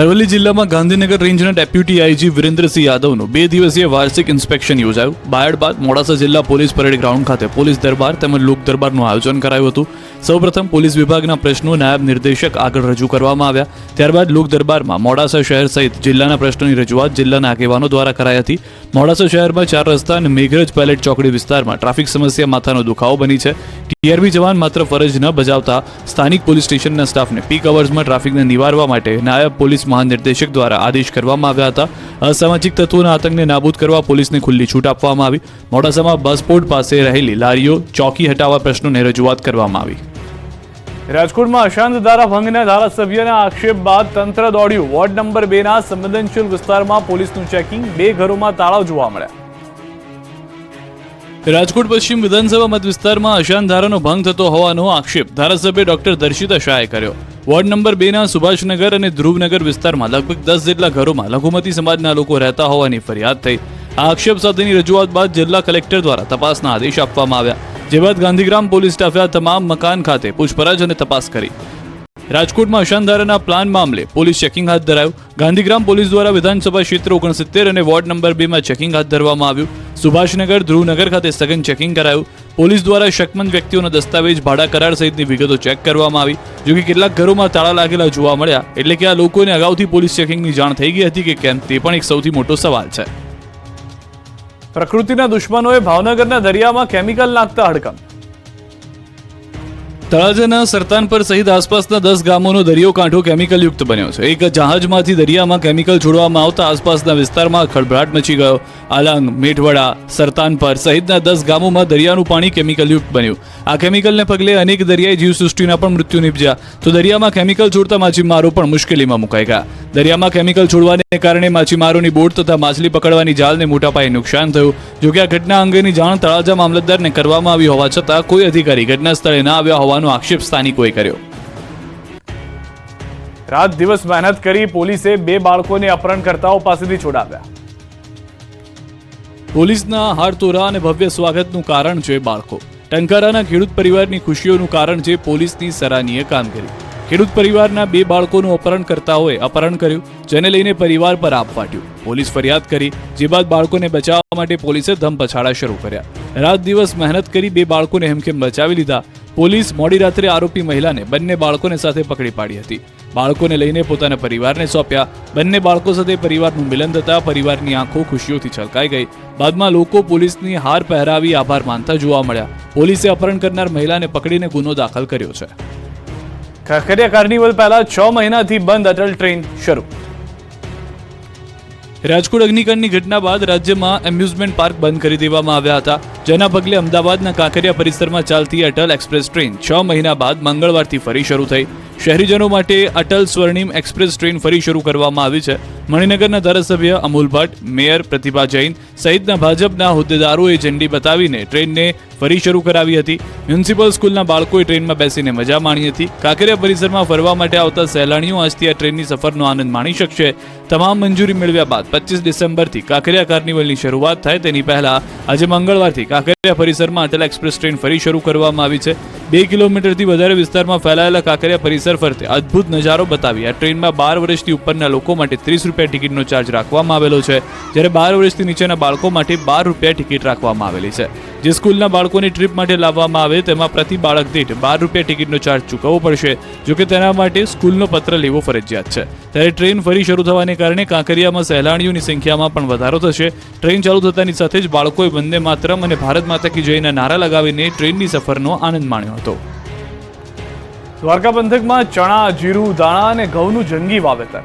A: અરવલ્લી જિલ્લામાં ગાંધીનગર રેન્જના ડેપ્યુટી આઈજી વિરેન્દ્રસિંહ યાદવનું બે દિવસીય વાર્ષિક ઇન્સ્પેક્શન યોજાયું. બાયડ બાદ મોડાસા જિલ્લા પોલીસ પરેડ ગ્રાઉન્ડ ખાતે પોલીસ દરબાર તેમજ લોક દરબારનું આયોજન કરાયું હતું. સૌપ્રથમ પોલીસ વિભાગના પ્રશ્નો નાયબ નિર્દેશક આગળ રજૂ કરવામાં આવ્યા. ત્યારબાદ લોક દરબારમાં મોડાસા શહેર સહિત જિલ્લાના પ્રશ્નોની રજૂઆત જિલ્લાના આગેવાનો દ્વારા કરાઈ હતી. મોડાસા શહેરમાં ચાર રસ્તા અને મેઘરજ પેલેટ ચોકડી વિસ્તારમાં ટ્રાફિક સમસ્યા માથાનો દુખાવો બની છે. ટીઆરબી જવાન માત્ર ફરજ ન બજાવતા સ્થાનિક પોલીસ સ્ટેશનના સ્ટાફને પીક અવર્સમાં ટ્રાફિકને નિવારવા માટે નાયબ પોલીસ મહાનિર્દેશક દ્વારા આદેશ કરવામાં આવ્યા હતા. અસામાજિક તત્વોના આતંકને નાબૂદ કરવા પોલીસને ખુલ્લી છૂટ આપવામાં આવી. મોડાસામાં બસપોર્ટ પાસે રહેલી લારીઓ ચોકી હટાવવા પ્રશ્નોને રજૂઆત કરવામાં આવી. રાજકોટમાં અશાંત ધારા ભંગના ધારાસભ્યના આક્ષેપ બાદ તંત્ર દોડ્યું. વોર્ડ નંબર બે ના સંવેદનશીલ વિસ્તારમાં પોલીસનું ચેકિંગ. બે ઘરોમાં તાળાવ જોવા મળ્યા રાજકોટ પશ્ચિમ વિધાનસભા મત વિસ્તારમાં અશાંત ધારાનો ભંગ થતો હોવાનો આક્ષેપ ધારાસભ્ય ડોક્ટર દર્શિતા શાહે કર્યો. વોર્ડ નંબર બે ના સુભાષનગર અને ધ્રુવનગર વિસ્તારમાં લગભગ દસ જેટલા ઘરોમાં લઘુમતી સમાજના લોકો રહેતા હોવાની ફરિયાદ થઈ. આ આક્ષેપ સાથેની રજૂઆત બાદ જિલ્લા કલેક્ટર દ્વારા તપાસના આદેશ આપવામાં આવ્યા. જે બાદ ગાંધીગ્રામ પોલીસ સ્ટાફે આ તમામ મકાન ખાતે પૂછપરછ અને તપાસ કરી. રાજકોટમાં અશાનધારાના પ્લાન મામલે પોલીસ ચેકિંગ હાથ ધરાયું. ગાંધીગ્રામ પોલીસ દ્વારા વિધાનસભા ક્ષેત્ર ઓગણસિત્તેર અને વોર્ડ નંબર બેમાં ચેકિંગ હાથ ધરવામાં આવ્યું. સુભાષનગર, ધ્રુવનગર ખાતે સઘન ચેકિંગ કરાયું. પોલીસ દ્વારા શકમંદ વ્યક્તિઓના દસ્તાવેજ, ભાડા કરાર સહિતની વિગતો ચેક કરવામાં આવી. જો કે કેટલાક ઘરોમાં તાળા લાગેલા જોવા મળ્યા. એટલે કે આ લોકોને અગાઉથી પોલીસ ચેકિંગની જાણ થઈ ગઈ હતી કે કેમ તે પણ એક સૌથી મોટો સવાલ છે. પ્રકૃતિના દુશ્મનોએ ભાવનગરના દરિયામાં કેમિકલ નાખતા હડકંપ. તળાજાના સરતાનપર સહિત આસપાસના દસ ગામોનો દરિયો કાંઠો કેમિકલયુક્ત બન્યો છે. એક જહાજમાંથી દરિયામાં કેમિકલ છોડવામાં આવતા આસપાસના વિસ્તારમાં ખળભળાટ મચી ગયો. આલાંગ મેઠવડા સરતાનપર સહિતના દસ ગામોમાં દરિયાનું પાણી કેમિકલયુક્ત બન્યું. આ કેમિકલને પગલે અનેક દરિયાઈ જીવસૃષ્ટિના પણ મૃત્યુ નિપજ્યા. તો દરિયામાં કેમિકલ છોડતા માછીમારો પણ મુશ્કેલીમાં મુકાઈ ગયા. દરિયામાં કેમિકલ છોડવાને કારણે માછીમારોની બોટ તથા માછલી પકડવાની જાલને મોટા પાયે નુકસાન થયું. જોકે આ ઘટના અંગેની જાણ તળાજા મામલતદારને કરવામાં આવી હોવા છતાં કોઈ અધિકારી ઘટના સ્થળે ના આવ્યા હોવાનો આક્ષેપ સ્થાનિકોએ કર્યો. રાત દિવસ મહેનત કરી પોલીસે બે બાળકોને અપહરણકર્તાઓ પાસેથી છોડાવ્યા. પોલીસના હારતોરા અને ભવ્ય સ્વાગતનું કારણ છે બાળકો. ટંકારાના ખેડૂત પરિવારની ખુશીઓનું કારણ છે પોલીસની સરાહનીય કામગીરી. ખેડૂત પરિવારના બે બાળકોનું અપહરણકર્તાઓએ અપહરણ કર્યું, જેને લઈને પરિવાર પર આપ ફાટ્યું. પોલીસ ફરિયાદ કરી, જે બાદ બાળકોને બચાવવા માટે પોલીસે ધમપછાડા શરૂ કર્યા. રાત દિવસ મહેનત કરી બે બાળકોને હેમખેમ બચાવી લીધા. પોલીસ મોડી રાત્રે આરોપી મહિલાને બંને બાળકોને સાથે પકડી પાડી હતી. બાળકોને લઈને પોતાના પરિવારને સોંપ્યા. બંને બાળકો સાથે પરિવારનું મિલન થતા પરિવારની આંખો ખુશીઓથી છલકાઈ ગઈ. બાદમાં લોકો પોલીસની હાર પહેરાવી આભાર માનતા જોવા મળ્યા. પોલીસે અપહરણ કરનાર મહિલાને પકડીને ગુનો દાખલ કર્યો છે. ખખરિયા કાર્નિવલ પહેલા છ મહિનાથી બંધ અટલ ટ્રેન શરૂ. રાજકોટ અગ્નિકાંડની ઘટના બાદ રાજ્યમાં એમ્યુઝમેન્ટ પાર્ક બંધ કરી દેવામાં આવ્યા હતા, જેના પગલે અમદાવાદના કાંકરિયા પરિસરમાં ચાલતી અટલ એક્સપ્રેસ ટ્રેન છ મહિના બાદ મંગળવારથી ફરી શરૂ થઈ. શહેરીજનો માટે અટલ સ્વર્ણિમ એક્સપ્રેસ ટ્રેન ફરી શરૂ કરવામાં આવી છે. મણિનગરના ધારાસભ્ય અમૂલ ભટ્ટ, મેયર પ્રતિભા જૈન સહિતના ભાજપના હોદ્દેદારોએ ઝંડી બતાવીને ટ્રેનને ફરી શરૂ કરાવી હતી. મ્યુનિસિપલ સ્કૂલના બાળકોએ ટ્રેનમાં બેસીને મજા માણી હતી. કાંકરિયા પરિસરમાં ફરવા માટે આવતા સહેલાણીઓ આજથી આ ટ્રેનની સફરનો આનંદ માણી શકશે. તમામ મંજૂરી મેળવ્યા બાદ પચીસ ડિસેમ્બરથી કાંકરિયા કાર્નિવલની શરૂઆત થાય તેની પહેલા આજે મંગળવારથી કાંકરિયા પરિસરમાં અટલ એક્સપ્રેસ ટ્રેન ફરી શરૂ કરવામાં આવી છે. બે કિલોમીટરથી વધારે વિસ્તારમાં ફેલાયેલા કાંકરિયા પરિસર ફરતે અદ્ભુત નજારો બતાવી. આ ટ્રેનમાં બાર વર્ષથી ઉપરના લોકો માટે ત્રીસ રૂપિયા ટિકિટનો ચાર્જ રાખવામાં આવેલો છે. જ્યારે બાર વર્ષથી નીચેના બાળકો માટે બાર રૂપિયા ટિકિટ રાખવામાં આવેલી છે. જે સ્કૂલના બાળકોની ટ્રીપ માટે લાવવામાં આવે તેમાં પ્રતિ બાળક દીઠ બાર રૂપિયા ટિકિટનો ચાર્જ ચૂકવવો પડશે જોકે તેના માટે સ્કૂલનો પત્ર લેવો ફરજિયાત છે. ત્યારે ટ્રેન ફરી શરૂ થવાને કારણે કાંકરિયામાં સહેલાણીઓની સંખ્યામાં પણ વધારો થશે. ટ્રેન ચાલુ થતાની સાથે જ બાળકોએ વંદે માતરમ અને ભારત માતા કી જયના નારા લગાવીને ટ્રેનની સફરનો આનંદ માણ્યો હતો. દ્વારકા પંથકમાં ચણા જીરું દાણા અને ઘઉંનું જંગી વાવેતર.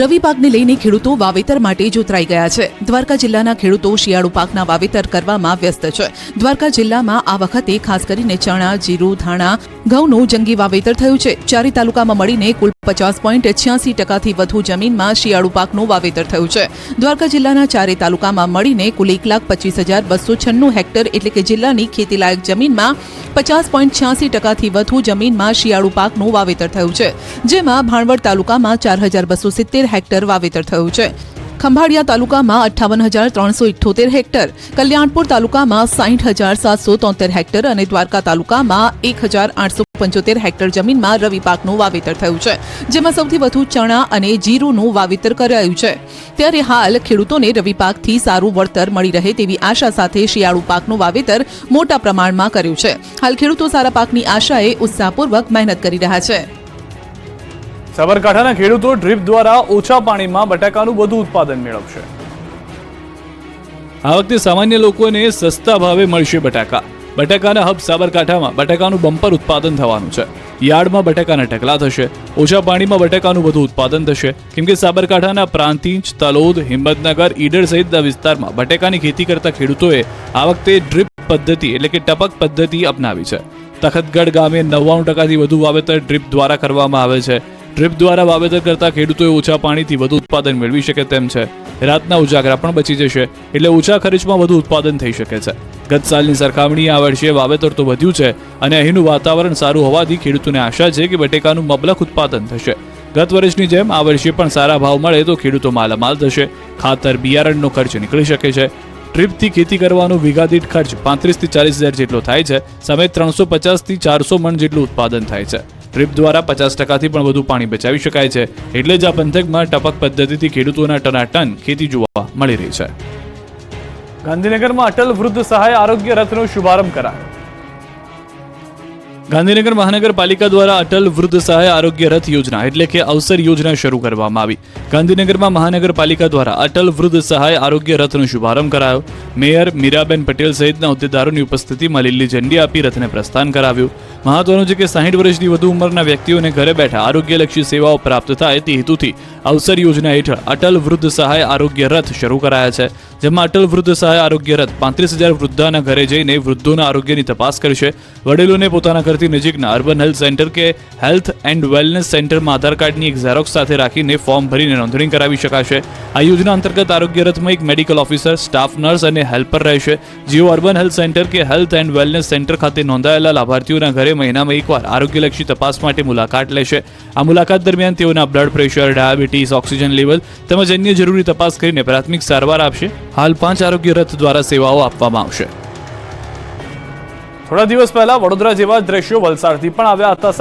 F: રવિ પાકને લઈને ખેડૂતો વાવેતર માટે જોતરાઈ ગયા છે. દ્વારકા જિલ્લાના ખેડૂતો શિયાળુ પાકના વાવેતર કરવામાં વ્યસ્ત છે. દ્વારકા જિલ્લામાં આ વખતે ખાસ કરીને ચણા, જીરું, ધાણા, ઘઉંનું જંગી વાવેતર થયું છે. ચારે તાલુકામાં મળીને કુલ પચાસ પોઈન્ટ છ્યાસી ટકાથી વધુ જમીનમાં શિયાળુ પાકનું વાવેતર થયું છે. દ્વારકા જિલ્લાના ચારે તાલુકામાં મળીને કુલ એક લાખ પચીસ હજાર બસો છન્નું હેક્ટર એટલે કે જિલ્લાની ખેતીલાયક જમીનમાં પચાસ પોઈન્ટ છ્યાસી ટકાથી વધુ જમીનમાં શિયાળુ પાકનું વાવેતર થયું છે. જેમાં ભાણવડ તાલુકામાં ચાર હજાર બસો સિત્તેર હેક્ટર વાવેતર થયું છે. ખંભાળિયા તાલુકામાં અઠ્ઠાવન હજાર ત્રણસો ઇઠ્ઠોતેર હેક્ટર, કલ્યાણપુર તાલુકામાં સાહીઠ હજાર સાતસો તોતેર હેક્ટર અને દ્વારકા તાલુકામાં એક હજાર આઠસો પંચોતેર હેક્ટર જમીનમાં રવિ પાકનું વાવેતર થયું છે, જેમાં સૌથી વધુ ચણા અને જીરુંનું વાવેતર કરાયું છે. ત્યારે હાલ ખેડૂતોને રવિ પાકથી સારું વળતર મળી રહે તેવી આશા સાથે શિયાળુ પાકનું વાવેતર મોટા પ્રમાણમાં કર્યું છે. હાલ ખેડૂતો સારા પાકની આશાએ ઉત્સાહપૂર્વક મહેનત કરી રહ્યા છે.
A: સાબરકાંઠાના ખેડૂતો ડ્રીપ દ્વારા ઓછા પાણીમાં બટાકાનું વધુ ઉત્પાદન મેળવશે. આ વખતે સામાન્ય લોકોને સસ્તા ભાવે મળશે બટાકા. બટાકાના હબ સાબરકાંઠામાં બટાકાનું બમ્પર ઉત્પાદન થવાનું છે. યાર્ડમાં બટાકાના ઢગલા થશે. ઓછા પાણીમાં બટાકાનું વધુ ઉત્પાદન થશે. કેમ કે સાબરકાંઠાના પ્રાંતિજ, તલોદ, હિંમતનગર, ઈડર સહિતના વિસ્તારમાં બટાકાની ખેતી કરતા ખેડૂતોએ આ વખતે ડ્રીપ પદ્ધતિ એટલે કે ટપક પદ્ધતિ અપનાવી છે. તખતગઢ ગામે નવ્વાણું ટકાથી વધુ વાવેતર ડ્રીપ દ્વારા કરવામાં આવે છે. ડ્રીપ દ્વારા વાવેતર કરતા ખેડૂતોએ ઓછા પાણીથી વધુ ઉત્પાદન મેળવી શકે તેમ છે. રાતના ઉજાગરા પણ બચી જશે, એટલે ઓછા ખર્ચમાં વધુ ઉત્પાદન થઈ શકે છે. ગત સાલની સરખામણીએ આ વર્ષે વાવેતર તો વધ્યું છે અને અહીંનું વાતાવરણ સારું હોવાથી ખેડૂતોને આશા છે કે બટેકાનું મબલક ઉત્પાદન થશે. ગત વર્ષની જેમ આ વર્ષે પણ સારા ભાવ મળે તો ખેડૂતો માલામાલ થશે. ખાતર, બિયારણનો ખર્ચ નીકળી શકે છે. ટ્રીપથી ખેતી કરવાનો વિઘાદીઠ ખર્ચ પાંત્રીસથી ચાલીસ હજાર જેટલો થાય છે. સામે ત્રણસો પચાસથી ચારસો મણ જેટલું ઉત્પાદન થાય છે. ડ્રીપ દ્વારા પચાસ ટકાથી પણ વધુ પાણી બચાવી શકાય છે. એટલે જ આ પંથકમાં ટપક પદ્ધતિથી ખેડૂતોના ટનાટન ખેતી જોવા મળી રહી છે. ગાંધીનગરમાં અટલ વૃદ્ધ સહાય આરોગ્ય રથનો શુભારંભ કરાયો. ગાંધીનગર મહાનગરપાલિકા દ્વારા અટલ વૃદ્ધ સહાય આરોગ્ય રથ યોજના એટલે કે અવસર યોજના શરૂ કરવામાં આવી. ગાંધીનગરમાં મહાનગરપાલિકા દ્વારા અટલ વૃદ્ધ સહાય આરોગ્ય રથનો શુભારંભ કરાયો. મેયર મીરાબેન પટેલ સહિતના હોદ્દેદારોની ઉપસ્થિતિમાં લીલી ઝંડી આપી રથને પ્રસ્થાન કરાવ્યું. મહત્વનું છે કે સાહીઠ વર્ષની વધુ ઉંમરના વ્યક્તિઓને ઘરે બેઠા આરોગ્યલક્ષી સેવાઓ પ્રાપ્ત થાય તે હેતુથી અવસર યોજના હેઠળ અટલ વૃદ્ધ સહાય આરોગ્ય રથ શરૂ કરાયા છે. જેમાં અટલ વૃદ્ધ સહાય આરોગ્ય રથ પાંત્રીસ હજાર વૃદ્ધાના ઘરે જઈને વૃદ્ધોના આરોગ્યની તપાસ કરશે વડીલોને પોતાના ઘરથી નજીકના અર્બન હેલ્થ સેન્ટર કે હેલ્થ એન્ડ વેલનેસ સેન્ટરમાં આધાર કાર્ડની એક ઝેરોક્સ સાથે રાખીને ફોર્મ ભરીને નોંધણી કરાવી શકાશે. આ યોજના અંતર્ગત આરોગ્ય રથમાં એક મેડિકલ ઓફિસર, સ્ટાફ નર્સ અને હેલ્પર રહેશે જેઓ અર્બન હેલ્થ સેન્ટર કે હેલ્થ એન્ડ વેલનેસ સેન્ટર ખાતે નોંધાયેલા લાભાર્થીઓના ઘરે મહિનામાં એકવાર આરોગ્યલક્ષી તપાસ માટે મુલાકાત લેશે. આ મુલાકાત દરમિયાન તેઓના blood pressure, diabetes, oxygen level તેમજ અન્ય જરૂરી તપાસ કરીને પ્રાથમિક સારવાર આપશે. હાલ પાંચ આરોગ્ય રથ દ્વારા સેવાઓ આપવામાં આવશે. થોડા દિવસ પહેલા વડોદરા જેવા દ્રશ્યો વલસાડથી પણ આવ્યા હતા.